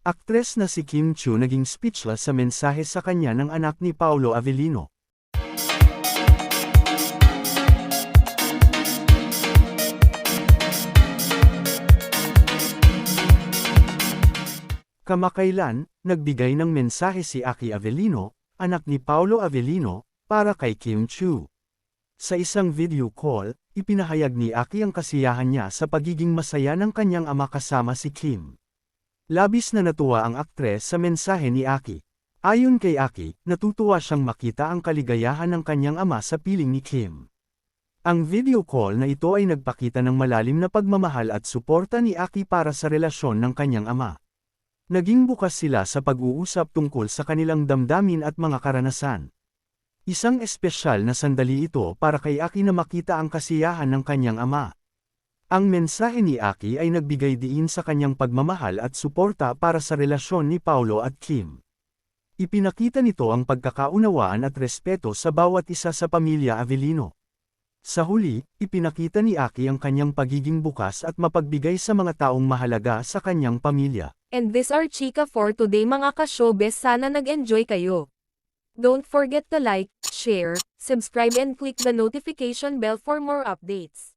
Aktres na si Kim Chu naging speechless sa mensahe sa kanya ng anak ni Paolo Avellino. Kamakailan, nagbigay ng mensahe si Aki Avellino, anak ni Paolo Avellino, para kay Kim Chu. Sa isang video call, ipinahayag ni Aki ang kasiyahan niya sa pagiging masaya ng kanyang ama kasama si Kim. Labis na natuwa ang aktres sa mensahe ni Aki. Ayon kay Aki, natutuwa siyang makita ang kaligayahan ng kanyang ama sa piling ni Kim. Ang video call na ito ay nagpakita ng malalim na pagmamahal at suporta ni Aki para sa relasyon ng kanyang ama. Naging bukas sila sa pag-uusap tungkol sa kanilang damdamin at mga karanasan. Isang espesyal na sandali ito para kay Aki na makita ang kasiyahan ng kanyang ama. Ang mensahe ni Aki ay nagbigay diin sa kanyang pagmamahal at suporta para sa relasyon ni Paulo at Kim. Ipinakita nito ang pagkakaunawaan at respeto sa bawat isa sa pamilya Avellino. Sa huli, ipinakita ni Aki ang kanyang pagiging bukas at mapagbigay sa mga taong mahalaga sa kanyang pamilya. And this are Chika for today mga ka-showbiz sana nag-enjoy kayo. Don't forget to like, share, subscribe and click the notification bell for more updates.